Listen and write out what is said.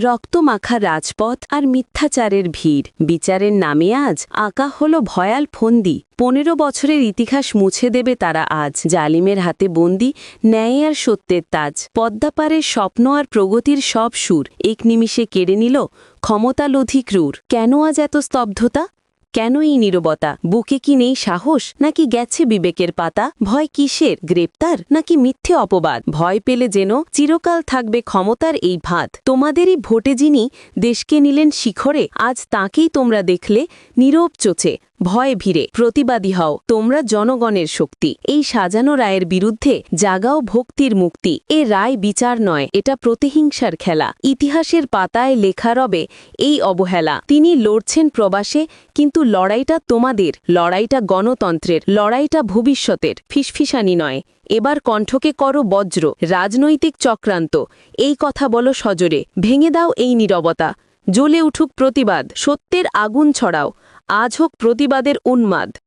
রক্তমাখা রাজপথ আর মিথ্যাচারের ভিড়। বিচারের নামে আজ আঁকা হল ভয়াল ফন্দি। পনেরো বছরের ইতিহাস মুছে দেবে তারা আজ। জালিমের হাতে বন্দি, ন্যায় আর সত্যের তাজ। পদ্মাপারের স্বপ্ন আর প্রগতির সব সুর। এক নিমিষে কেড়ে নিল ক্ষমতা লোধি ক্রূর। কেন আজ এত স্তব্ধতা? কেন এই নিরবতা? বুকে কি নেই সাহস? নাকি গেছে বিবেকের পাতা? ভয় কিসের? গ্রেপ্তার? নাকি মিথ্যে অপবাদ? ভয় পেলে যেন চিরকাল থাকবে ক্ষমতার এই ভাত। তোমাদেরই ভোটে যিনি দেশকে নিলেন শিখরে, আজ তাকেই তোমরা দেখলে নীরব চোচে। ভয় ভিড়ে প্রতিবাদী হও। তোমরা জনগণের শক্তি। এই সাজানো রায়ের বিরুদ্ধে জাগাও ভক্তির মুক্তি। এ রায় বিচার নয়, এটা প্রতিহিংসার খেলা। ইতিহাসের পাতায় লেখা রবে এই অবহেলা। তিনি লড়ছেন প্রবাসে, কিন্তু লড়াইটা তোমাদের, লড়াইটা গণতন্ত্রের, লড়াইটা ভবিষ্যতের। ফিসফিসানি নয়। এবার কণ্ঠকে করো বজ্র, রাজনৈতিক চক্রান্ত। এই কথা বলো সজোরে। ভেঙে দাও এই নীরবতা। জ্বলে উঠুক প্রতিবাদ। সত্যের আগুন ছড়াও। আজ হোক প্রতিবাদের উন্মাদ।